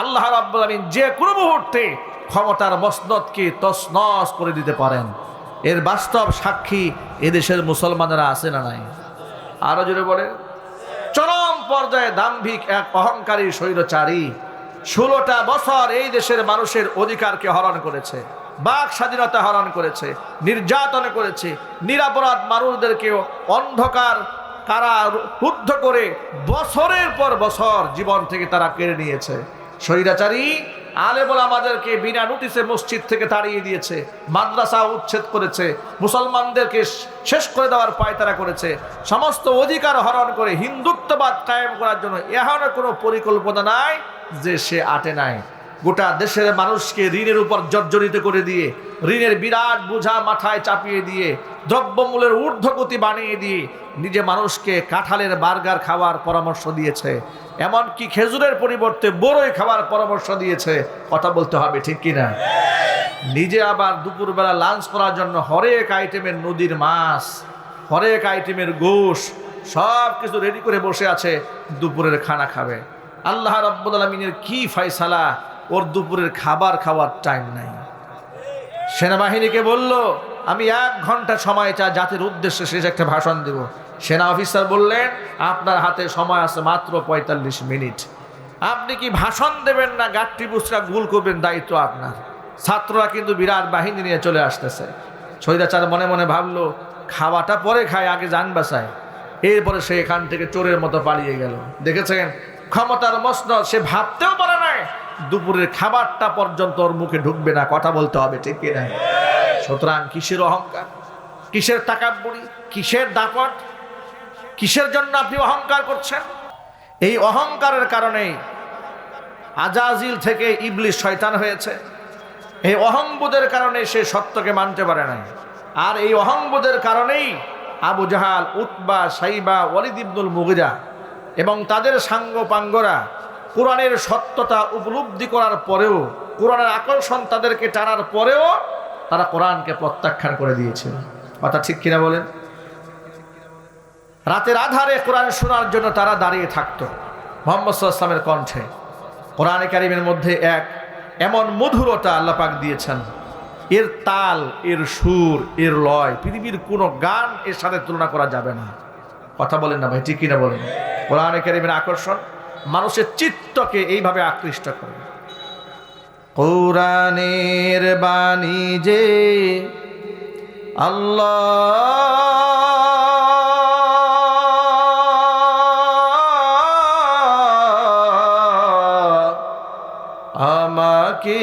আল্লাহ রাব্বুল যে কোনো মুহূর্তে ক্ষমতার মসনদকে তছনছ করে দিতে পারেন। এর বাস্তব সাক্ষী এদেশের মুসলমানেরা আছে না নাই? আরও জোরে বলে চরম পর্যায়ে দাম্ভিক এক অহংকারী স্বৈরচারী ষোলোটা বছর এই দেশের মানুষের অধিকারকে হরণ করেছে, বাক স্বাধীনতা হরণ করেছে, নির্যাতন করেছে, নিরাপরাধ মানুষদেরকে অন্ধকার কারা রুদ্ধ করে বছরের পর বছর জীবন থেকে তারা কেড়ে নিয়েছে। স্বৈরাচারী আলেবল আমাদেরকে বিনা নোটিসে মসজিদ থেকে তাড়িয়ে দিয়েছে, মাদ্রাসা উচ্ছেদ করেছে, মুসলমানদেরকে শেষ করে দেওয়ার পায়তারা করেছে, সমস্ত অধিকার হরণ করে হিন্দুত্ববাদ কায়েম করার জন্য এখনও কোনো পরিকল্পনা নাই যে সে আটে নাই। গোটা দেশের মানুষকে ঋণের উপর জর্জরিত করে দিয়ে, ঋণের বিরাট বোঝা মাথায় চাপিয়ে দিয়ে, দ্রব্যমূল্যের ঊর্ধ্বগতি বানিয়ে দিয়ে, নিজে মানুষকে কাঁঠালের বার্গার খাওয়ার পরামর্শ দিয়েছে। এমনকি খেজুরের পরিবর্তে বড়ই খাওয়ার পরামর্শ দিয়েছে। কথা বলতে হবে, ঠিক কিনা? নিজে আবার দুপুরবেলা লাঞ্চ করার জন্য হরেক আইটেমের নদীর মাছ, হরেক আইটেমের গোশ সব কিছু রেডি করে বসে আছে, দুপুরের খানা খাবে। আল্লাহ রব্বুল আলমিনের কি ফাইসালা ওর দুপুরের খাবার খাওয়ার টাইম নাই। সেনাবাহিনীকে বলল, আমি এক ঘণ্টা সময় চাই, জাতির উদ্দেশ্যে শেষ একটা ভাষণ দেব। সেনা অফিসার বললেন, আপনার হাতে সময় আছে মাত্র পঁয়তাল্লিশ মিনিট। আপনি কি ভাষণ দেবেন না গাঠটি বুসরা গুল করবেন, দায়িত্ব আপনার। ছাত্ররা কিন্তু বিরাট বাহিনী নিয়ে চলে আসতেছে। সৈদাচার মনে মনে ভাবলো, খাওয়াটা পরে খায়, আগে যান বাসায়। এরপরে সে এখান থেকে চোরের মতো পালিয়ে গেল। দেখেছেন? ক্ষমতার মসনদ, সে ভাবতেও পারে নাই, দুপুরের খাবারটা পর্যন্ত ওর মুখে ঢুকবে না, কথা বলতে হবে, ঠিক কিনা সুতরাং কিসের অহংকার? কিসের তাকাব্বুরি? কিসের দাপট? কিসের জন্য আপনি অহংকার করছেন? এই অহংকারের কারণেই আজাজিল থেকে ইবলিশ শয়তান হয়েছে। এই অহংবোধের কারণে সে সত্যকে মানতে পারে নাই। আর এই অহংবোধের কারণেই আবু জাহাল, উতবা, সাইবা, ওয়ালিদ ইবনুল মুগিরা এবং তাদের সাঙ্গ পাঙ্গরা কোরআনের সত্যতা উপলব্ধি করার পরেও, কোরআনের আকর্ষণ তাদেরকে টানার পরেও তারা কোরআনকে প্রত্যাখ্যান করে দিয়েছিল। কথা ঠিক কিনা বলেন? রাতের আধারে কোরআন শোনার জন্য তারা দাঁড়িয়ে থাকতো। মোহাম্মদ সাল্লামের কণ্ঠে। কোরআনে কারিমের মধ্যে এক, এমন মধুরতা আল্লাপাক দিয়েছেন। এর তাল, এর সুর, এর লয়, পৃথিবীর কোনো গান এর সাথে তুলনা করা যাবে না। কথা বলেন না ভাই, ঠিক কিনা বলেন? কোরআনে কারিমের আকর্ষণ মানুষের চিত্তকে এইভাবে আকৃষ্ট করে। কোরআনের বাণী যে আল্লাহ আমাকে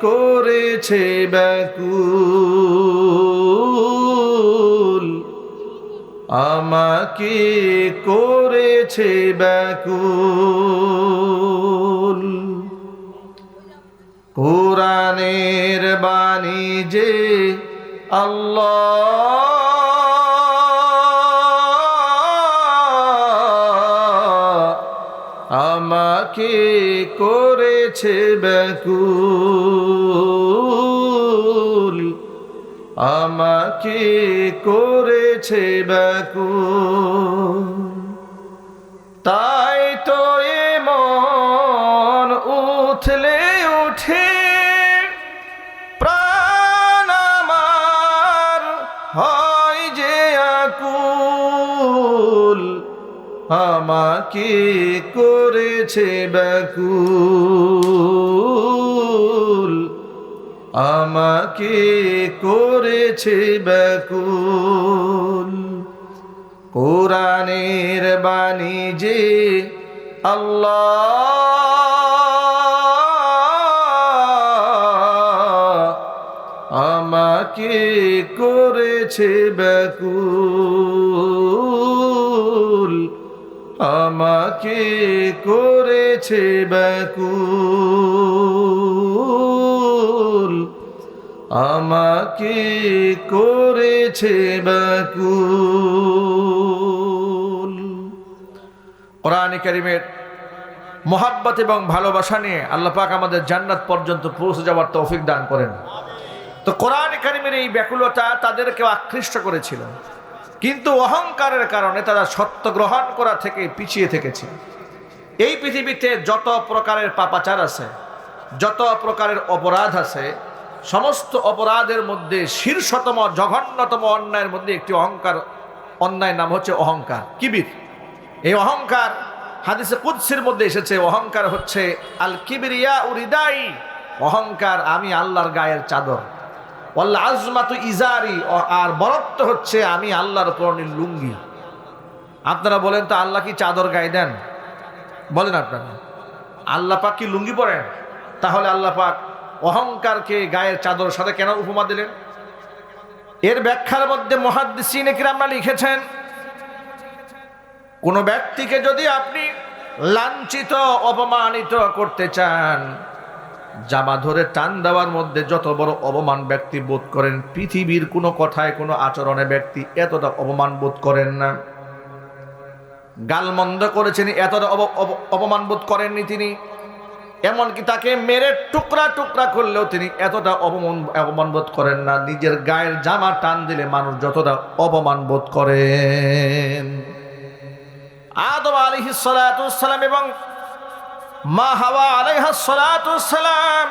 করেছে ব্যাকুল। আমাকে করেছে ব্যাকুল। কোরআনের বাণী যে আল্লাহ আমাকে করেছে ব্যাকুল। আমাকে করেছে ব্যাকুল। তাই তো এ মন উঠলে উঠে, প্রাণ আমার হয় যে আকুল। আমাকে করেছে ব্যাকুল। আমাকে করেছে ব্যাকুল। কোরআনের বাণী যে আল্লাহ আমাকে করেছে ব্যাকুল। আমাকে করেছে ব্যাকুল। আমাকে করেছে ব্যাকুল কোরআন কারিমের মোহাব্বত এবং ভালোবাসা নিয়ে আল্লাহ পাক আমাদের জান্নাত পর্যন্ত পৌঁছে যাওয়ার তৌফিক দান করেন। তো কোরআন কারিমের এই ব্যাকুলতা তাদেরকে আকৃষ্ট করেছিল। কিন্তু অহংকারের কারণে তারা সত্য গ্রহণ করা থেকে পিছিয়ে থেকেছে। এই পৃথিবীতে যত প্রকারের পাপাচার আছে, যত প্রকারের অপরাধ আছে সমস্ত অপরাধের মধ্যে শীর্ষতম, জঘন্যতম অন্যায়ের মধ্যে একটি অহংকার অন্যায় নাম হচ্ছে অহংকার। কিবির এই অহংকার হাদিসে কুৎসির মধ্যে এসেছে, অহংকার হচ্ছে আল কিবিরিয়া উরিদাই, অহংকার আমি আল্লাহর গায়ের চাদর। ওয়াল্লা আজমাতু ইজারি, আর বরত্ব হচ্ছে আমি আল্লাহর পরনের লুঙ্গি। আপনারা বলেন তো, আল্লাহ কি চাদর গায়ে দেন? বলেন আপনারা। আল্লাহ পাক কি লুঙ্গি পরেন? তাহলে আল্লাহ পাক অহংকারকে গায়ের চাদর সাথে কেন উপমা দিলেন? এর ব্যাখ্যার মধ্যে মহাদ্দিসিন আমরা লিখেছেন, কোনো ব্যক্তিকে যদি আপনি লাঞ্ছিত, অপমানিত করতে চান, জামা ধরে টান দেওয়ার মধ্যে যত বড় অপমান ব্যক্তি বোধ করেন, পৃথিবীর কোনো কথায় কোনো আচরণে ব্যক্তি এতটা অপমান বোধ করেন না। গালমন্দ করেছেন, এতটা অপমান বোধ করেননি তিনি। এমনকি তাকে মেরে টুকরা টুকরা করলেও তিনি এতটা অপমান অপমান বোধ করেন না। নিজের গায়ের জামা টান দিলে মানুষ যতটা অপমান বোধ করেন। আদম আলিহিসালাম এবং মা হাওয়া আলাইহাসালাম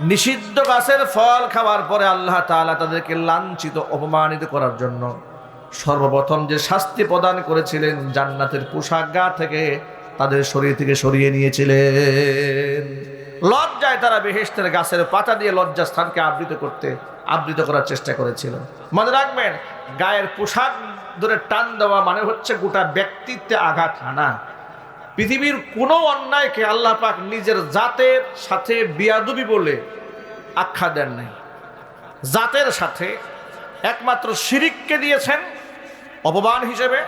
নিষিদ্ধ গাছের ফল খাওয়ার পরে আল্লাহ তাআলা তাদেরকে লাঞ্ছিত, অপমানিত করার জন্য সর্বপ্রথম যে শাস্তি প্রদান করেছিলেন জান্নাতের পোশাক গা থেকে তাদের শরীর থেকে সরিয়ে নিয়েছিলেন। লজ্জায় তারা বেহেস্তের গাছের পাতা দিয়ে লজ্জা স্থানকে আবৃত করতে, আবৃত করার চেষ্টা করেছিল। মনে রাখবেন, গায়ের পোশাক ধরে টান দেওয়া মানে হচ্ছে গোটা ব্যক্তিত্বে আঘাত হানা। পৃথিবীর কোনো অন্যায়কে আল্লাহ পাক নিজের জাতের সাথে বিয়াদুবি বলে আখ্যা দেন নাই। জাতের সাথে একমাত্র শিরিককে দিয়েছেন, অপমান হিসেবে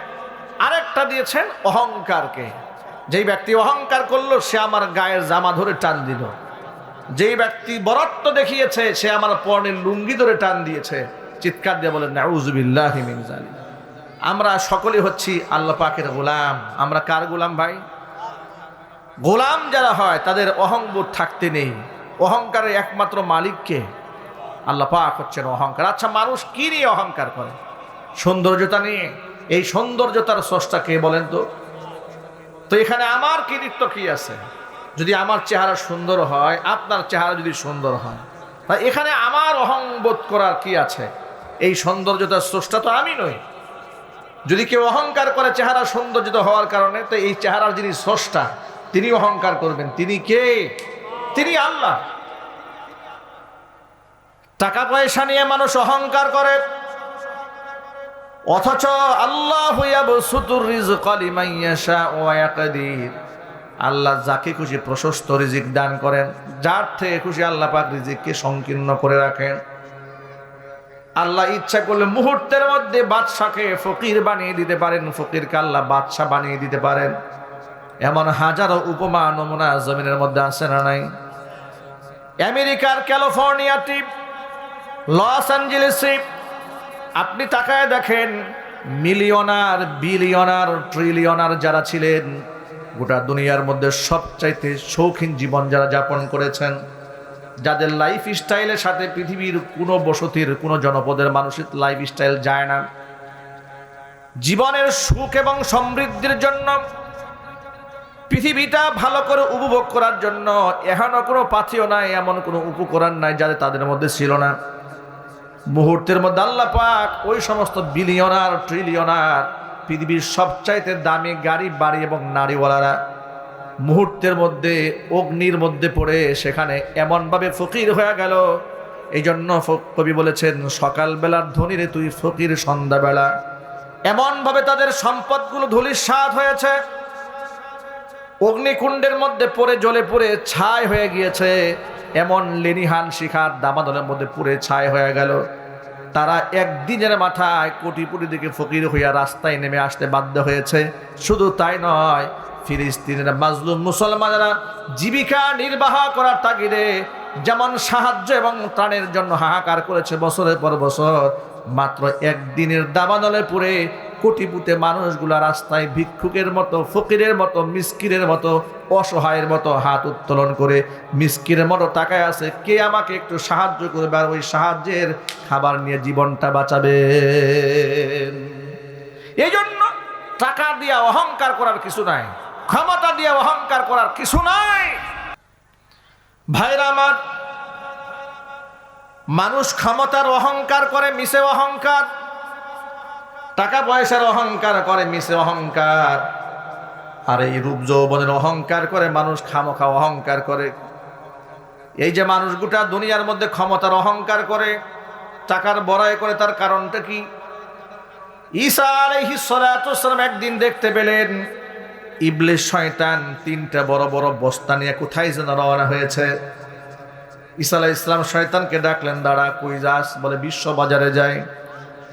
আরেকটা দিয়েছেন, অহংকারকে। যেই ব্যক্তি অহংকার করল, সে আমার গায়ের জামা ধরে টান দিল। যেই ব্যক্তি বরত্ব দেখিয়েছে, সে আমার পর্ণের লুঙ্গি ধরে টান দিয়েছে। চিৎকার দিয়ে বলেন নাউজুবিল্লাহ আমরা সকলে হচ্ছি আল্লাহ পাকের গোলাম। আমরা কার গোলাম ভাই? গোলাম যারা হয়, তাদের অহংবোধ থাকতে নেই। অহংকারের একমাত্র মালিককে আল্লাহ পাক হচ্ছেন অহংকার। আচ্ছা মানুষ কি নিয়ে অহংকার করে? সৌন্দর্যতা নিয়ে? এই সৌন্দর্যতার স্রষ্টা কে বলেন তো? তো এখানে আমার কৃতিত্ব কি আছে? যদি আমার চেহারা সুন্দর হয়, আপনার চেহারা যদি সুন্দর হয় তা এখানে আমার অহংবোধ করার কি আছে? এই সৌন্দর্যতার স্রষ্টা তো আমি নই। যদি কেউ অহংকার করে চেহারা সৌন্দর্যিত হওয়ার কারণে, তো এই চেহারার যিনি স্রষ্টা, তিনি অহংকার করবেন। তিনি কে? তিনি আল্লাহ। টাকা পয়সা নিয়ে মানুষ অহংকার করে অথচ আল্লাহ আল্লাহ যাকে খুশি প্রশস্ত রিজিক দান করেন, যার থেকে খুশি আল্লাহ পাক রিজিককে সংকীর্ণ করে রাখেন। আল্লাহ ইচ্ছা করলে মুহূর্তের মধ্যে বাদশাকে ফকির বানিয়ে দিতে পারেন, ফকিরকে আল্লাহ বাদশাহ বানিয়ে দিতে পারেন। এমন হাজারো উপমা নমুনা জমিনের মধ্যে আছে না নাই? আমেরিকার ক্যালিফোর্নিয়াটি লস অ্যাঞ্জেলেসে আপনি তাকায় দেখেন মিলিয়নার, বিলিয়নার, ট্রিলিয়নার যারা ছিলেন, গোটা দুনিয়ার মধ্যে সবচাইতে শৌখিন জীবন যারা যাপন করেছেন, যাদের লাইফ স্টাইলের সাথে পৃথিবীর কোনো বসতির, কোনো জনপদের মানুষের লাইফ স্টাইল যায় না। জীবনের সুখ এবং সমৃদ্ধির জন্য, পৃথিবীটা ভালো করে উপভোগ করার জন্য এখনও কোনো পাথিও নাই, এমন কোনো উপকরণ নাই যাদের তাদের মধ্যে ছিল না। মুহূর্তের মধ্যে আল্লাহ পাক ওই সমস্ত বিলিয়নার ট্রিলিয়নার পৃথিবীর সবচাইতে দামি গাড়ি, বাড়ি এবং নারীওয়ালারা মুহূর্তের মধ্যে, অগ্নির মধ্যে পড়ে সেখানে এমনভাবে ফকির হয়ে গেল। এই জন্য কবি বলেছেন, সকালবেলার ধনীরে তুই ফকির, সন্ধ্যাবেলা। এমনভাবে তাদের সম্পদগুলো ধুলির স্বাদ হয়েছে। অগ্নিকুণ্ডের মধ্যে পড়ে, জ্বলে পড়ে, ছাই হয়ে গিয়েছে। এমন লেনিহান শিখার দামাদলের মধ্যে পুড়ে ছাই হয়ে গেল। তারা একদিনের মাথায় কোটিপুটি দিকে ফকির হইয়া রাস্তায় নেমে আসতে বাধ্য হয়েছে। শুধু তাই নয়, ফিলিস্তিনের মাজলুম মুসলমানেরা জীবিকা নির্বাহ করার তাগিদে যেমন সাহায্য এবং ত্রাণের জন্য হাহাকার করেছে বছরের পর বছর, মাত্র একদিনের দাবানলে পুরে কোটিপুতে মানুষগুলা রাস্তায় ভিক্ষুকের মতো, ফকিরের মতো মিসকিরের মতো, অসহায়ের মতো হাত উত্তোলন করে মিসকিরের মতো তাকায় আছে। কে আমাকে একটু সাহায্য করবে আর ওই সাহায্যের খাবার নিয়ে জীবনটা বাঁচাবে? এই জন্য টাকা দিয়া অহংকার করার কিছু নাই, ক্ষমতা দিয়ে অহংকার করার কিছু নাই। ভাইরা আমার, মানুষ ক্ষমতার অহংকার করে মিশে অহংকার। টাকা পয়সার অহংকার করে মিশে অহংকার। আর এই রূপ যৌবনের অহংকার করে মানুষ খামোখা অহংকার করে। এই যে মানুষ গোটা দুনিয়ার মধ্যে ক্ষমতার অহংকার করে, টাকার বড়াই করে, তার কারণটা কি? ঈসা ওয়াসসালাম একদিন দেখতে পেলেন, ইবলিস শয়তান তিনটা বড় বড় বস্তা নিয়ে কোথায় যেন রওনা হয়েছে। ঈসা আলাইহিস ইসলাম শয়তানকে ডাকলেন, দাঁড়া, কই যাস? বলে বিশ্ব বাজারে যায়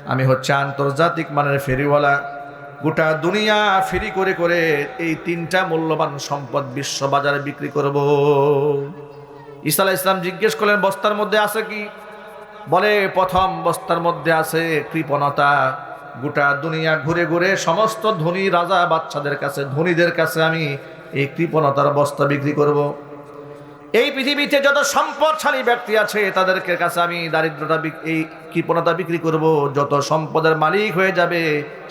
আমি হচ্ছে আন্তর্জাতিক মানের ফেরিওয়ালা। গোটা দুনিয়া ফেরি করে করে এই তিনটা মূল্যবান সম্পদ বিশ্ব বাজারে বিক্রি করব। ঈসা ইসলাম জিজ্ঞেস করলেন, বস্তার মধ্যে আছে কি? বলে, প্রথম বস্তার মধ্যে আছে কৃপণতা। গোটা দুনিয়া ঘুরে ঘুরে সমস্ত ধনী রাজা বাচ্চাদের কাছে, ধনীদের কাছে আমি এই কৃপণতার বস্তা বিক্রি করব। এই পৃথিবীতে যত সম্পদশালী ব্যক্তি আছে, তাদেরকে কাছে আমি দারিদ্রতা এই কৃপণতা বিক্রি করব। যত সম্পদের মালিক হয়ে যাবে,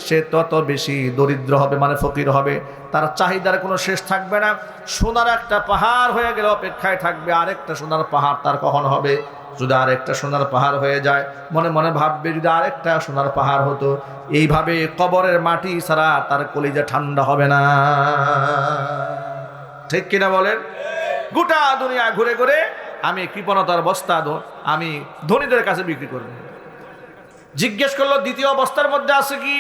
সে তত বেশি দরিদ্র হবে মানে ফকির হবে। তার চাহিদার কোনো শেষ থাকবে না। সোনার একটা পাহাড় হয়ে গেলে অপেক্ষায় থাকবে, আরেকটা সোনার পাহাড় তার কখন হবে? যদি আরেকটা সোনার পাহাড় হয়ে যায়, মনে মনে ভাববে যদি আরেকটা সোনার পাহাড় হতো, এইভাবে কবরের মাটি ছাড়া তার কলিজা ঠান্ডা হবে না। ঠিক কিনা বলেন? গোটা দুনিয়া ঘুরে ঘুরে আমি কৃপণতার বস্তা আমি ধনীদের কাছে বিক্রি করব। জিজ্ঞেস করল, দ্বিতীয় বস্তার মধ্যে আছে কি?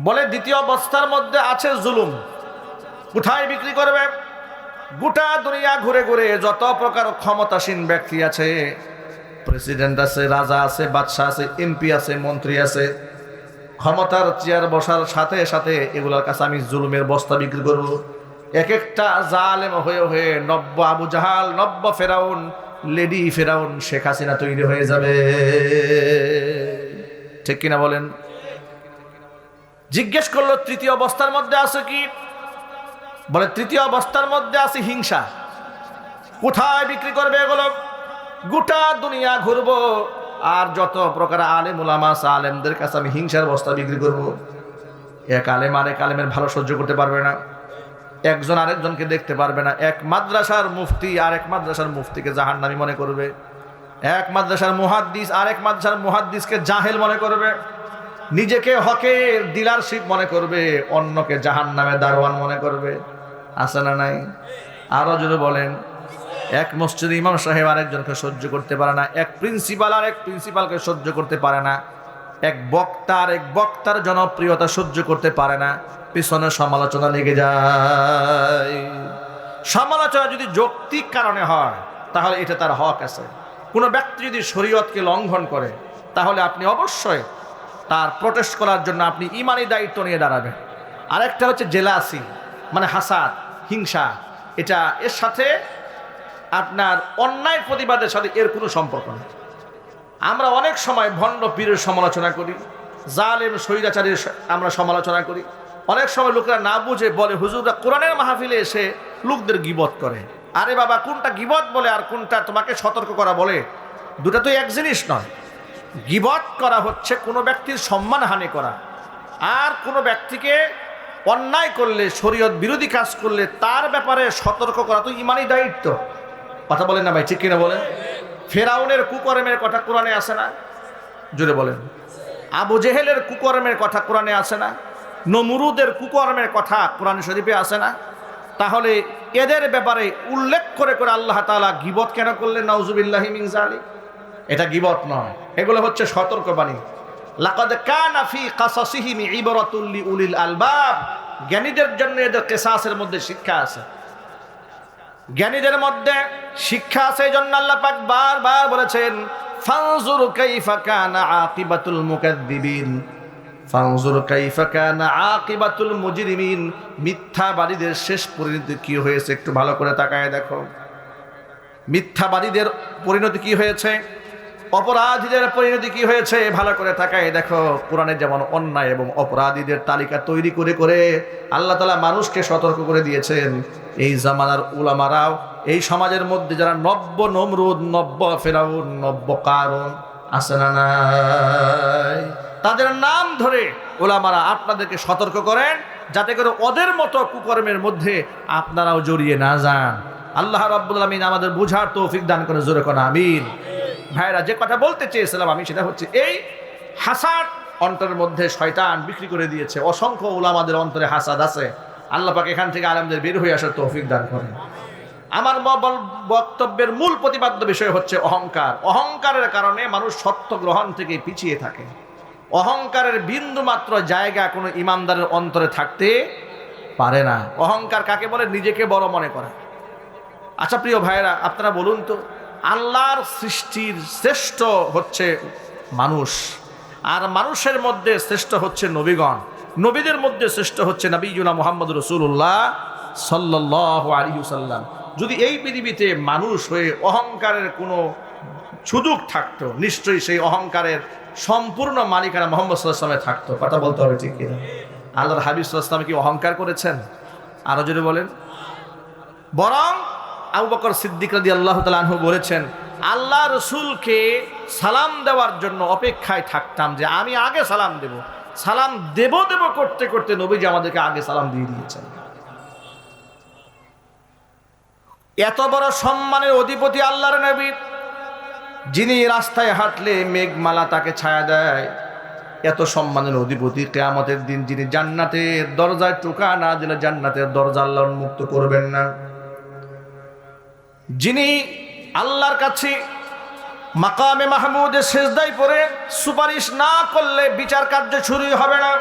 বলে, দ্বিতীয় বস্তার মধ্যে আছে জুলুম। কোথায় বিক্রি করবে? গোটা দুনিয়া ঘুরে ঘুরে যত প্রকার ক্ষমতাসীন ব্যক্তি আছে, প্রেসিডেন্ট আছে, রাজা আছে, বাদশাহ আছে, এমপি আছে, মন্ত্রী আছে, ক্ষমতার চেয়ার বসার সাথে সাথে এগুলোর কাছে আমি জুলুমের বস্তা বিক্রি করব। এক একটা জালেম হয়ে হয়ে নব্য আবু জাহাল নব্য ফেরাউন লেডি ফেরাউন শেখ হাসিনা তৈরি হয়ে যাবে। ঠিক কিনা বলেন? জিজ্ঞেস করল তৃতীয় অবস্থার মধ্যে আছে কি? বলে তৃতীয় অবস্থার মধ্যে আছে হিংসা। কোথায় বিক্রি করবে এগুলো? গোটা দুনিয়া ঘুরবো আর যত প্রকার আলেম উলামা আছে, আলেমদের কাছে আমি হিংসার বস্তা বিক্রি করব। এক আলেম আরেক আলেমের ভালো সহ্য করতে পারবে না। একজন আরেকজনকে দেখতে পারবে না। এক মাদ্রাসার মুফতি আর এক মাদ্রাসার মুফতিকে জাহান্নামী মনে করবে। এক মাদ্রাসার মুহাদ্দিস আর এক মাদ্রাসার মুহাদ্দিসকে জাহেল মনে করবে। নিজেকে হকের ডিলারশিপ মনে করবে, অন্যকে জাহান নামে দারোয়ান মনে করবে। আছে না নাই? আরও যদি বলেন। এক মসজিদ ইমাম সাহেব আরেকজনকে সহ্য করতে পারে না, এক প্রিন্সিপাল আর এক প্রিন্সিপালকে সহ্য করতে পারে না। এক বক্তা আর এক বক্তার জনপ্রিয়তা সহ্য করতে পারে না। পিছনে সমালোচনা লেগে যায়। সমালোচনা যদি যৌক্তিক কারণে হয়, তাহলে এটা তার হক আছে। কোনো ব্যক্তি যদি শরীয়তকে লঙ্ঘন করে, তাহলে আপনি অবশ্যই তার প্রটেস্ট করার জন্য আপনি ইমানি দায়িত্ব নিয়ে দাঁড়াবেন। আরেকটা হচ্ছে জেলাসি মানে হাসাদ, হিংসা। এটা এর সাথে আপনার অন্যায় প্রতিবাদের সাথে এর কোনো সম্পর্ক নেই। আমরা অনেক সময় ভণ্ড পীরের সমালোচনা করি, জালেম, স্বৈরাচারীর স- আমরা সমালোচনা করি। অনেক সময় লোকেরা না বুঝে বলে, হুজুররা কোরআনের মাহফিলে এসে লোকদের গিবত করে। আরে বাবা, কোনটা গিবত বলে আর কোনটা তোমাকে সতর্ক করা বলে? দুটা তো এক জিনিস নয়। গিবত করা হচ্ছে কোনো ব্যক্তির সম্মান হানি করা। আর কোনো ব্যক্তিকে অন্যায় করলে, শরীয়ত বিরোধী কাজ করলে তার ব্যাপারে সতর্ক করা তো ইমানই দায়িত্ব। কথা বলেন না ভাই, ঠিক কিনা বলেন? ফেরাউনের কুকর্মের কথা কোরআনে আসে না? জোরে বলেন। আবু জেহেলের কুকর্মের কথা কোরআনে আসে না? নমরুদের কুকর্মের কথা কোরআন শরীফে আসে না? তাহলে এদের ব্যাপারে উল্লেখ করে করে আল্লাহ তালা গিবত কেন করলেন? নাউজুবিল্লাহি জালিক এটা গিবত নয়। এগুলো হচ্ছে সতর্কবাণী। লাকাদ কানা ফি কাসাসিহিম ইবরাতুল লিউলিল আলবাব। জ্ঞানীদের জন্য এদের কেসাসের মধ্যে শিক্ষা আছে। জ্ঞানীদের মধ্যে শিক্ষা আছে এই জন্য আল্লাহ পাক বারবার বলেছেন, ফানজুর কাইফা কানা আকিবাতুল মুকাদ্দিবিন। ফানজুর কাইফা কানা আকিবাতুল মুজরিমিন। মিথ্যাবাদীদের শেষ পরিণতি কি হয়েছে একটু ভালো করে তাকায় দেখো। মিথ্যাবাদীদের পরিণতি কি হয়েছে? অপরাধীদের পরিণতি কি হয়েছে? ভালো করে তাকায় দেখো। কোরআনে যেমন অন্যায় এবং অপরাধীদের তালিকা তৈরি করে করে আল্লাহ তালা মানুষকে সতর্ক করে দিয়েছেন। এই জামানার উলামারাও, এই সমাজের মধ্যে যারা নব্য নমরুদ, নব্য ফেরাউন, নব্য কারণ আছে না তাদের নাম ধরে ওলামারা আপনাদেরকে সতর্ক করেন, যাতে করে ওদের মতো কুকর্মের মধ্যে আপনারাও জড়িয়ে না যান। আল্লাহ রাব্বুল আমিন আমাদের বুঝার তৌফিক দান করে জোরে কোন আমিন। ভাইরা, যে কথা বলতে চেয়েছিলাম আমি সেটা হচ্ছে এই হাসাদ অন্তরের মধ্যে শয়তান বিক্রি করে দিয়েছে। অসংখ্য উলামাদের অন্তরে হাসাদ আছে। আল্লাহ এখান থেকে আলমদের বের হয়ে আসার তৌফিক দান করেন। আমার বক্তব্যের মূল প্রতিপাদ্য বিষয় হচ্ছে অহংকার। অহংকারের কারণে মানুষ সত্য গ্রহণ থেকে পিছিয়ে থাকে। অহংকারের বিন্দু মাত্র জায়গা কোনো ইমানদারের অন্তরে থাকতে পারে না। অহংকার কাকে বলে? নিজেকে বড় মনে করা। আচ্ছা প্রিয় ভাইয়েরা, আপনারা বলুন তো, আল্লাহর সৃষ্টির শ্রেষ্ঠ হচ্ছে মানুষ, আর মানুষের মধ্যে শ্রেষ্ঠ হচ্ছে নবীগণ। নবীদের মধ্যে শ্রেষ্ঠ হচ্ছে নবী নবীজুনা মোহাম্মদ রসুল্লাহ সাল্লাহ আলিউসাল্লাম যদি এই পৃথিবীতে মানুষ হয়ে অহংকারের কোনো সুযোগ থাকতো, নিশ্চয়ই সেই অহংকারের সম্পূর্ণ মালিকানা মোহাম্মদ সাল্লামে থাকতো। কথা বলতে হবে ঠিক কিনা? আল্লাহর হাবিব কি অহংকার করেছেন? আরও যদি বলেন। বরং আবু বকর সিদ্দিক রাদি আল্লাহ তালু বলেছেন, আল্লাহ রসুলকে সালাম দেওয়ার জন্য অপেক্ষায় থাকতাম যে আমি আগে সালাম দেব। সালাম দেব দেব করতে করতে নবীজি আমাদেরকে আগে সালাম দিয়ে দিয়েছেন। এত বড় সম্মানের অধিপতি আল্লাহর নবী, যিনি রাস্তায় হাঁটলে মেঘমালা তাকে ছায়া দেয়। এত সম্মানের অধিপতি কেয়ামতের দিন যিনি জান্নাতের দরজায় টোকা না দিলে জান্নাতের দরজা আল্লাহ উন্মুক্ত করবেন না। যিনি আল্লাহর কাছে মাকামে মাহমুদের শেষদাই পরে সুপারিশ না করলে বিচার কার্য শুরুই হবে না।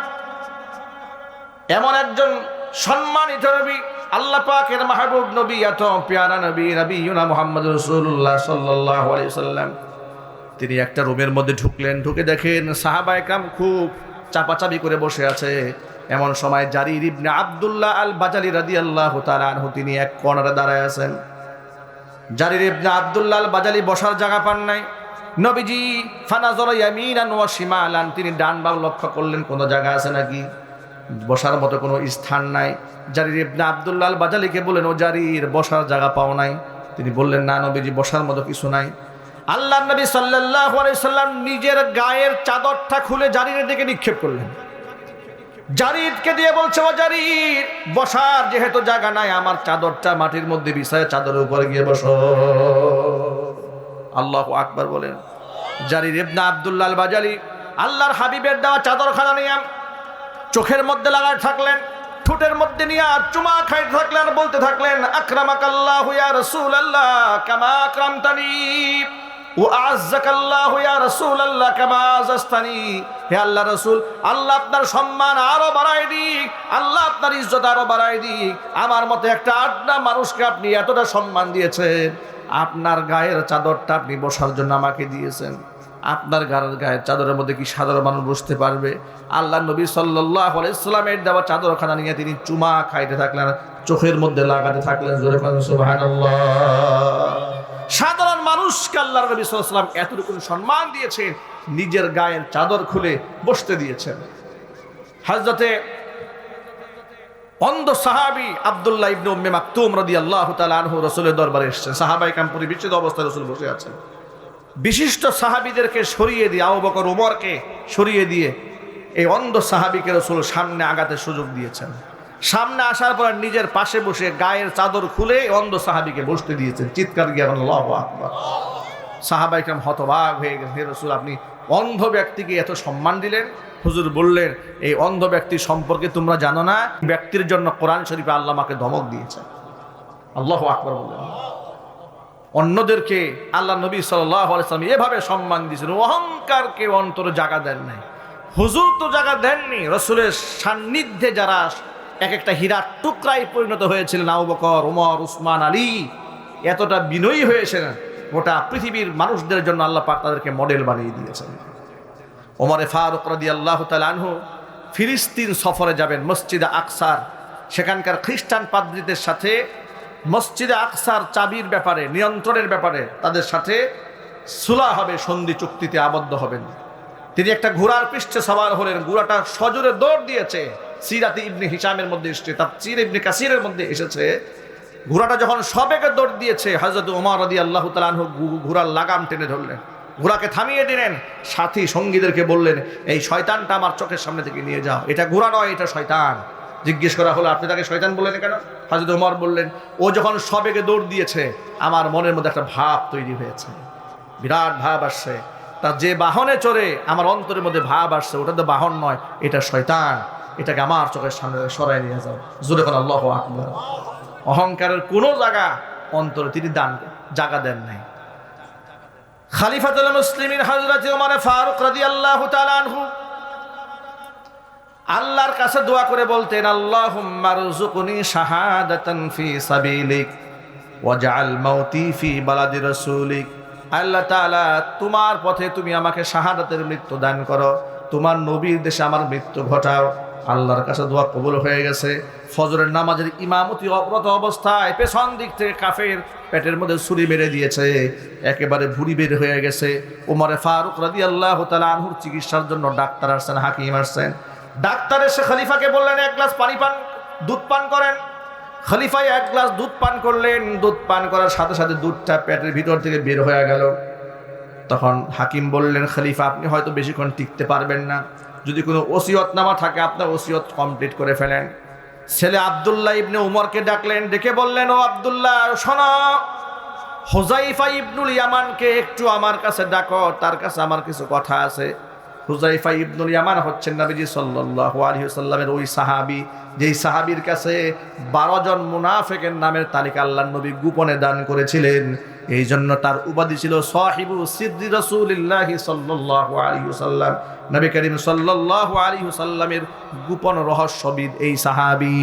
এমন একজন সম্মানিত নবী, আল্লাহ পাকের মাহবুব নবী, এত পেয়ারা নবী নবী ইউনা মোহাম্মদ রসুল্লাহ সাল্লাহ সাল্লাম তিনি একটা রুমের মধ্যে ঢুকলেন, ঢুকে দেখেন সাহাবা একরাম খুব চাপাচাপি করে বসে আছে। এমন সময় জারির ইবনে আবদুল্লাহ আল বাজালি রাদি আল্লাহ তিনি এক কর্নারে দাঁড়ায় আছেন। জারির ইবনে আব্দুল্লাহ বাজালি বসার জায়গা পান নাই। নবীজি, ফানাজর ইয়ামিনান ওয়া শিমালান, তিনি ডান বাম লক্ষ্য করলেন, কোনো জায়গা আছে নাকি? বসার মতো কোনো স্থান নাই। জারির ইবনে আব্দুল্লাহ বাজালিকে বললেন, ও জারির, বসার জায়গা পাও নাই। তিনি বললেন, না নবীজি, বসার মতো কিছু নাই। আল্লাহ নবী সাল্লাহ সাল্লাম নিজের গায়ের চাদরটা খুলে জারিরের দিকে নিক্ষেপ করলেন। জারিদকে দিয়ে বলছে, ও জারিদ, বসার যেহেতু জায়গা নাই, আমার চাদরটা মাটির মধ্যে বিছায় চাদরের উপরে গিয়ে বসো। আল্লাহ আকবার বলেন। জারির ইবনা আব্দুল্লাহ আল বাজালি আল্লাহর হাবিবের দেওয়া চাদরখানা নিয়ে চোখের মধ্যে লাগায় থাকলেন, ঠোঁটের মধ্যে নিয়ে চুমা খাইতে থাকলেন, বলতে থাকলেন আকরামাক আল্লাহ ইয়া রাসূল আল্লাহ কামা আকরামতানি। আপনার দিয়েছেন, আপনার গায়ের চাদরটা আপনি বসার জন্য আমাকে দিয়েছেন। আপনার গায়ের গায়ের চাদরের মধ্যে কি সাধারণ মানুষ বুঝতে পারবে? আল্লাহ নবী সাল্লাহ ইসলামের দেওয়া চাদরখানা নিয়ে তিনি চুমা খাইতে থাকলেন, চোখের মধ্যে লাগাতে থাকলেন সাধারণ মানুষকে আল্লাহ নবী সাল্লাম এতটুকু সম্মান দিয়েছেন, নিজের গায়ের চাদর খুলে বসতে দিয়েছেন। হাজরতে অন্ধ সাহাবি আব্দুল্লাহ ইবনে উম্মে মাকতুম রাদিয়াল্লাহু তাআলা আনহু রাসূলের দরবারে এসেছেন। সাহাবায়ে কাম পরিবিচ্ছিত অবস্থায় রাসূল বসে আছেন। বিশিষ্ট সাহাবিদেরকে সরিয়ে দিয়ে, আবু বকর ওমরকে সরিয়ে দিয়ে এই অন্ধ সাহাবিকে রসুল সামনে আগাতে সুযোগ দিয়েছেন। সামনে আসার পর নিজের পাশে বসে গায়ের চাদর খুলে অন্ধ সাহাবিকে বসতে দিয়েছেন। চিৎকার গিয়ে আকবার। সাহাবা ইকরাম হতবাক হয়ে গেছে রসুল, আপনি অন্ধ ব্যক্তিকে এত সম্মান দিলেন? হুজুর বললেন, এই অন্ধ ব্যক্তি সম্পর্কে তোমরা জানো না, ব্যক্তির জন্য কোরআন শরীফে আল্লাহ আমাকে ধমক দিয়েছে আল্লাহ আকবর বললেন। অন্যদেরকে আল্লাহ নবী সাল্লাম এভাবে সম্মান দিয়েছেন। অহংকারকে অন্তরে জায়গা দেন নাই। হুজুর তো জায়গা দেননি। রসুলের সান্নিধ্যে যারা এক একটা হীরার টুকরাই পরিণত হয়েছিলেন আবু বকর ওমর উসমান, আলী। এতটা বিনয়ী হয়েছেন, গোটা পৃথিবীর মানুষদের জন্য আল্লাহ পাক তাদেরকে মডেল বানিয়ে দিয়েছেন। ওমরে ফারুক রাদি আল্লাহ তালহু ফিলিস্তিন সফরে যাবেন মসজিদে আকসার। সেখানকার খ্রিস্টান পাদ্রীদের সাথে মসজিদে আকসার চাবির ব্যাপারে, নিয়ন্ত্রণের ব্যাপারে তাদের সাথে সুলা হবে, সন্ধি চুক্তিতে আবদ্ধ হবেন। তিনি একটা ঘোড়ার পৃষ্ঠে সবার হলেন, ঘোড়াটা সজোরে দৌড় দিয়েছে। সিরাতি ইবনে হিসামের মধ্যে এসেছে তার চির ইবনে কাসিরের মধ্যে এসেছে। ঘোড়াটা যখন সবেকে দৌড় দিয়েছে হজরত উমর রদি আল্লাহ তালাহ ঘোড়ার লাগাম টেনে ধরলেন। ঘোড়াকে থামিয়ে দিলেন, সাথী সঙ্গীদেরকে বললেন, এই শয়তানটা আমার চোখের সামনে থেকে নিয়ে যাও। এটা ঘোড়া নয়, এটা শয়তান। জিজ্ঞেস করা হলো, আপনি তাকে শয়তান বললেন কেন? হাজরত উমর বললেন, ও যখন সবেকে দৌড় দিয়েছে, আমার মনের মধ্যে একটা ভাব তৈরি হয়েছে। বিরাট ভাব আসছে। তার যে বাহনে চড়ে, আমার অন্তরের মধ্যে ভাব আসছে, ওটা তো বাহন নয়, এটা শয়তান। এটাকে আমার চোখের সামনে সরাই নিয়ে যাও। জোরে কোন আল্লাহ আকবর। অহংকারের কোনো জায়গা অন্তরে তিনি দান জায়গা দেন নাই। খালিফাতুল মুসলিমিন হযরত ওমর ফারুক রাদিয়াল্লাহু তাআলা আনহু আল্লাহর কাছে দোয়া করে বলতেন, আল্লাহুম্মা রযুকনি শাহাদাতান ফি সাবিলিক ওয়াজআল মাউতি ফি বালাদি রাসূলিক। আল্লাহ তাআলা, তোমার পথে তুমি আমাকে শাহাদাতের মৃত্যু দান করো, তোমার নবীর দেশে আমার মৃত্যু ঘটাও। আল্লাহর কাছে দোয়া কবুল হয়ে গেছে। ফজরের নামাজের ইমামতি অব্রত অবস্থায় পেছন দিক থেকে কাফের পেটের মধ্যে ছুরি মেরে দিয়েছে। একেবারে ভুড়ি বের হয়ে গেছে। উমরে ফারুক রাদি আল্লাহ তালা আনহুর চিকিৎসার জন্য ডাক্তার আসছেন, হাকিম আসছেন। ডাক্তার এসে খলিফাকে বললেন, এক গ্লাস পানি পান, দুধ পান করেন। খলিফাই এক গ্লাস দুধ পান করলেন। দুধ পান করার সাথে সাথে দুধটা পেটের ভিতর থেকে বের হয়ে গেল। তখন হাকিম বললেন, খলিফা, আপনি হয়তো বেশিক্ষণ টিকতে পারবেন না। যদি কোনো ওসিয়তনামা থাকে, আপনার ওসিয়ত কমপ্লিট করে ফেলেন। ছেলে আবদুল্লাহ ইবনে উমরকে ডাকলেন, ডেকে বললেন, ও আবদুল্লাহ, শোনা হোজাইফা ইবনুল ইয়ামানকে একটু আমার কাছে ডাকো, তার কাছে আমার কিছু কথা আছে। হুজাইফা ইবনুল ইয়ামান হচ্ছেন নবীজি সাল্লাল্লাহু আলাইহি সাল্লামের ওই সাহাবী। যেই সাহাবীর কাছে বারো জন মুনাফেকের নামের তালিকা আল্লাহ নবী গোপনে দান করেছিলেন এই জন্য তার উপাধি ছিল সাহিবু সিদ্দি রসুলিল্লাহি সাল্লাল্লাহু আলাইহি সাল্লাম নবী করিম সাল্লাল্লাহু আলাইহি সাল্লামের গোপন রহস্যবিদ এই সাহাবী।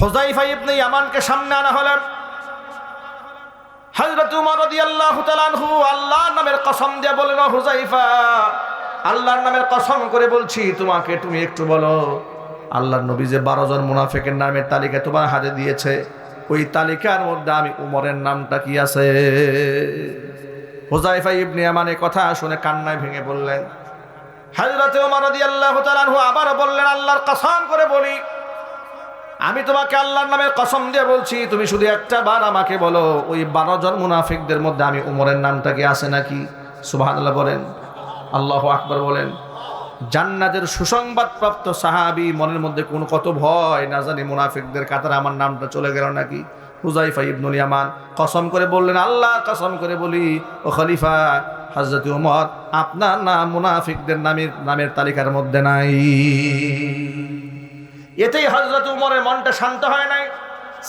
হুজাইফা ইবনে ইয়ামানকে সামনে আনা হলেন হযরত উমর রাদিয়াল্লাহু তাআলা আনহু আল্লাহর নামের কসম দিয়ে বলেন "ও হুজাইফা আল্লাহর নামের কসম করে বলছি, তোমাকে তুমি একটু বলো, আল্লাহর নবী যে বারো জন মুনাফিকের নামের তালিকা তোমার হাতে দিয়েছে, ওই তালিকার মধ্যে আমি উমরের নামটা কি আছে? হুজাইফা ইবনে ইয়ামান কথা শুনে কান্নায় ভেঙে বললেন। হযরত উমর রাদিয়াল্লাহু তাআলা আনহু আবার বললেন, আল্লাহর কসম করে বলি আমি তোমাকে আল্লাহর নামের কসম দিয়ে বলছি, তুমি শুধু একটা বার আমাকে বলো, ওই বারো জন মুনাফিকদের মধ্যে আমি উমরের নামটা কি আছে নাকি? সুবহানাল্লাহ বলেন। আল্লাহ আকবর বলেন। জান্নাতের সুসংবাদপ্রাপ্ত সাহাবি মনের মধ্যে কোন কত ভয়, না জানি মুনাফিকদের কাতারে আমার নামটা চলে গেল নাকি? হুজাইফা ইবনুল ইয়ামান কসম করে বললেন, আল্লাহ কসম করে বলি, ও খলিফা হজরত উমর, আপনার নাম মুনাফিকদের নামের নামের তালিকার মধ্যে নাই। এতেই হজরত উমরের মনটা শান্ত হয় নাই।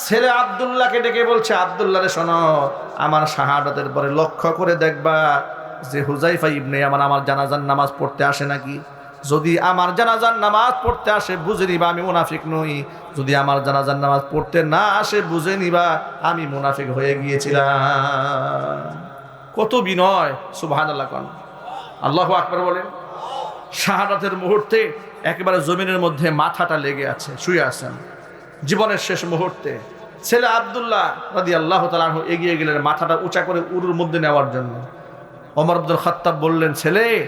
ছেলে আবদুল্লাহকে ডেকে বলছে, আবদুল্লাহ রে শোনো, আমার শাহাদাতের পরে লক্ষ্য করে দেখবা যে হুজাইফা ইবনে আমার আমার জানাজার নামাজ পড়তে আসে নাকি? যদি আমার জানাজার নামাজ পড়তে আসে, বুঝে নিবা আমি মুনাফিক নই। যদি আমার জানাজার নামাজ পড়তে না আসে, বুঝে নিবা আমি মুনাফিক হয়ে গিয়েছিলাম। কত বিনয় সুবাহ আল্লাহ আকবর বলেন। শাহাদাতের মুহূর্তে একেবারে জমিনের মধ্যে মাথাটা লেগে আছে, শুয়ে আছেন। জীবনের শেষ মুহূর্তে ছেলে আবদুল্লাহ রাদি আল্লাহ তালাহ এগিয়ে গেলেন মাথাটা উঁচা করে উরুর মধ্যে নেওয়ার জন্য। অমর আব্দুল খত্তাব বললেন, ছেলে,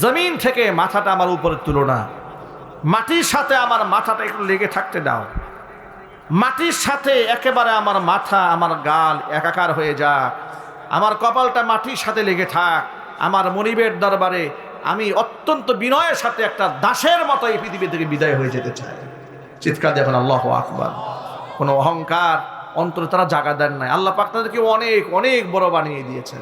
জমিন থেকে মাথাটা আমার উপরে তুলো না। মাটির সাথে আমার মাথাটা একটু লেগে থাকতে দাও। মাটির সাথে একেবারে আমার মাথা, আমার গাল একাকার হয়ে যাক। আমার কপালটা মাটির সাথে লেগে থাক। আমার মনিবের দরবারে আমি অত্যন্ত বিনয়ের সাথে একটা দাসের মতো এই পৃথিবী থেকে বিদায় হয়ে যেতে চাই। চিৎকার দেখুন আল্লাহ আকবার। কোনো অহংকার, অন্তর তারা জাগা দেন নাই। আল্লাহ পাক তাদেরকে অনেক অনেক বড় বানিয়ে দিয়েছেন।